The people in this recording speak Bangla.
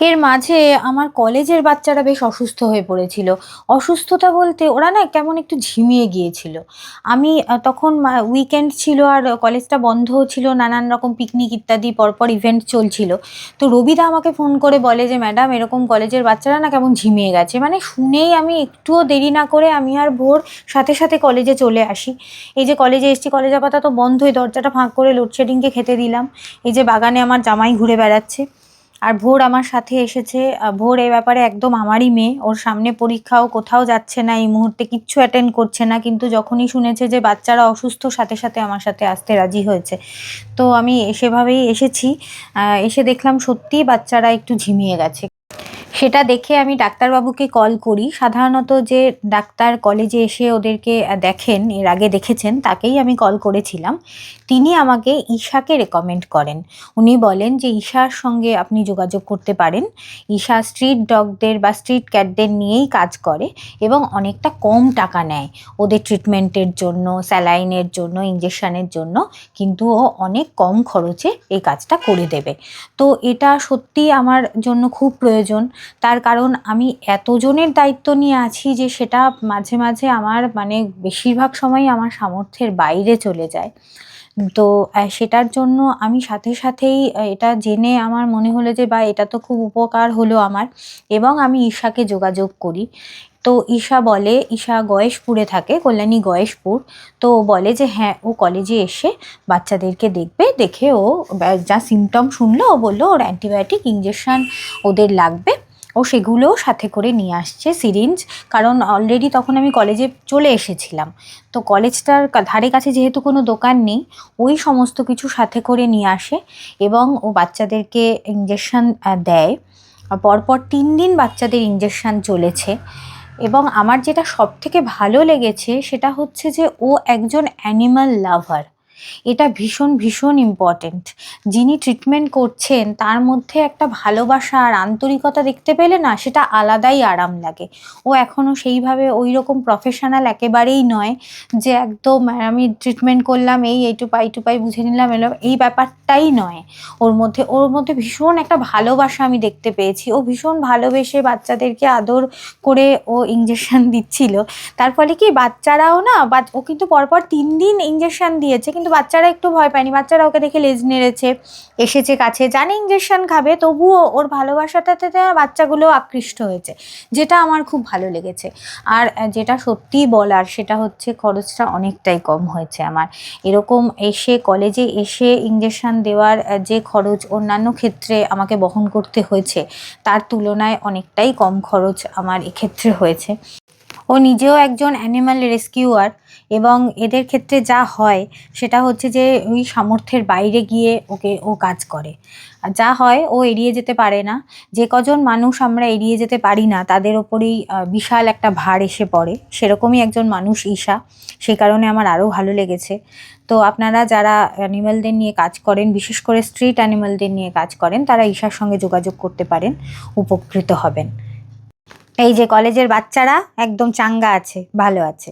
এর মাঝে আমার কলেজের বাচ্চারা বেশ অসুস্থ হয়ে পড়েছিল। অসুস্থতা বলতে ওরা না কেমন একটু ঝিমিয়ে গিয়েছিল। আমি তখন উইকেন্ড ছিল আর কলেজটা বন্ধও ছিল, নানান রকম পিকনিক ইত্যাদি পরপর ইভেন্ট চলছিল। তো রবিদা আমাকে ফোন করে বলে যে, ম্যাডাম, এরকম কলেজের বাচ্চারা না কেমন ঝিমিয়ে গেছে। মানে শুনেই আমি একটুও দেরি না করে আমি আর ভোর সাথে সাথে কলেজে চলে আসি। এই যে কলেজে এসছি, কলেজ আপাতত বন্ধই, দরজাটা ফাঁক করে লোডশেডিংকে খেতে দিলাম। এই যে বাগানে আমার জামাই ঘুরে বেড়াচ্ছে। আর ভোর আমার সাথে এসেছে ভোর এ ব্যাপারে একদম আমারই মেয়ে, ওর সামনে পরীক্ষাও কোথাও যাচ্ছে না, এই মুহূর্তে কিচ্ছু অ্যাটেন্ড করছে না, কিন্তু যখনই শুনেছে যে বাচ্চারা অসুস্থ, সাথে সাথে আমার সাথে আসতে রাজি হয়েছে। তো আমি সেভাবেই এসেছি এসে দেখলাম সত্যিই বাচ্চারা একটু ঝিমিয়ে গেছে। সেটা দেখে আমি ডাক্তারবাবুকে কল করি। সাধারণত যে ডাক্তার কলেজে এসে ওদেরকে দেখেন, এর আগে দেখেছেন, তাকেই আমি কল করেছিলাম। তিনি আমাকে ঈশাকে রেকমেন্ড করেন। উনি বলেন যে, ঈশার সঙ্গে আপনি যোগাযোগ করতে পারেন। ঈশা স্ট্রিট ডগদের বা স্ট্রিট ক্যাটদের নিয়েই কাজ করে এবং অনেকটা কম টাকা নেয়। ওদের ট্রিটমেন্টের জন্য স্যালাইনের জন্য ইঞ্জেকশানের জন্য, কিন্তু ও অনেক কম খরচে এই কাজটা করে দেবে। তো এটা সত্যি আমার জন্য খুব প্রয়োজন। তার কারণ আমি এতজনের দায়িত্ব নিয়ে আছি যে সেটা মাঝে মাঝে আমার মানে বেশিরভাগ সময়ই আমার সামর্থ্যের বাইরে চলে যায়। তো সেটার জন্য আমি সাথে সাথেই এটা জেনে আমার মনে হলো যে বা এটা তো খুব উপকার হলো আমার। এবং আমি ঈশাকে যোগাযোগ করি। তো, ঈশা বলে, ঈশা গয়েশপুরে থাকে, কল্যাণী গয়েশপুর। তো বলে যে হ্যাঁ ও কলেজে এসে বাচ্চাদেরকে দেখবে, দেখে ও যা সিমটম শুনলো, ও বলল, ওর অ্যান্টিবায়োটিক ইঞ্জেকশান ওদের লাগবে। ও সেগুলোও সাথে করে নিয়ে আসছে সিরিঞ্জ। কারণ অলরেডি তখন আমি কলেজে চলে এসেছিলাম। তো কলেজটার ধারে কাছে যেহেতু কোনো দোকান নেই, ওই সমস্ত কিছু সাথে করে নিয়ে আসে এবং ও বাচ্চাদেরকে ইঞ্জেকশান দেয়। পরপর তিন দিন বাচ্চাদের ইঞ্জেকশান চলেছে। এবং আমার যেটা সব থেকে ভালো লেগেছে সেটা হচ্ছে যে ও একজন অ্যানিমাল লাভার এটা ভীষণ ভীষণ ইম্পর্টেন্ট যিনি ট্রিটমেন্ট করছেন, তার মধ্যে একটা ভালোবাসা আর আন্তরিকতা দেখতে পেলে না, সেটা আলাদাই আরাম লাগে। ও এখনও সেইভাবে ওই রকম প্রফেশনাল একেবারেই নয় যে একদম, আমি ট্রিটমেন্ট করলাম, এই এইটু পাই টু পাই, বুঝে নিলাম, এলাম। এই ব্যাপারটাই নয়। ওর মধ্যে ওর মধ্যে ভীষণ একটা ভালোবাসা আমি দেখতে পেয়েছি। ও ভীষণ ভালোবেসে বাচ্চাদেরকে আদর করে ও ইঞ্জেকশান দিচ্ছিল। তার ফলে কি, বাচ্চারাও না ও কিন্তু পরপর তিন দিন ইঞ্জেকশান দিয়েছে, কিন্তু বাচ্চারা একটু ভয় পায়নি, বাচ্চারা ওকে দেখে লেজ নেড়েছে, এসেছে কাছে, জানে ইঞ্জেকশন খাবে, তবুও ওর ভালোবাসাটাতে বাচ্চাগুলো আকৃষ্ট হয়েছে, যেটা আমার খুব ভালো লেগেছে। আর যেটা সত্যিই বলার, সেটা হচ্ছে খরচটা অনেকটাই কম হয়েছে আমার। এরকম এসে কলেজে এসে ইঞ্জেকশন দেওয়ার যে খরচ অন্যান্য ক্ষেত্রে আমাকে বহন করতে হয়েছে, তার তুলনায় অনেকটাই কম খরচ আমার এক্ষেত্রে হয়েছে। ও নিজেও একজন অ্যানিম্যাল রেস্কিউয়ার এবং এদের ক্ষেত্রে যা হয় সেটা হচ্ছে যে ওই সামর্থ্যের বাইরে গিয়ে ওকে ও কাজ করে। যা হয় ও এড়িয়ে যেতে পারে না। যে কজন মানুষ আমরা এড়িয়ে যেতে পারি না, তাদের ওপরেই বিশাল একটা ভার এসে পড়ে। সেরকমই একজন মানুষ ঈশা। সেই কারণে আমার আরও ভালো লেগেছে। তো আপনারা যারা অ্যানিম্যালদের নিয়ে কাজ করেন, বিশেষ করে স্ট্রিট অ্যানিম্যালদের নিয়ে কাজ করেন, তারা ঈশার সঙ্গে যোগাযোগ করতে পারেন, উপকৃত হবেন। এই যে কলেজের বাচ্চারা একদম চাঙ্গা আছে ভালো আছে।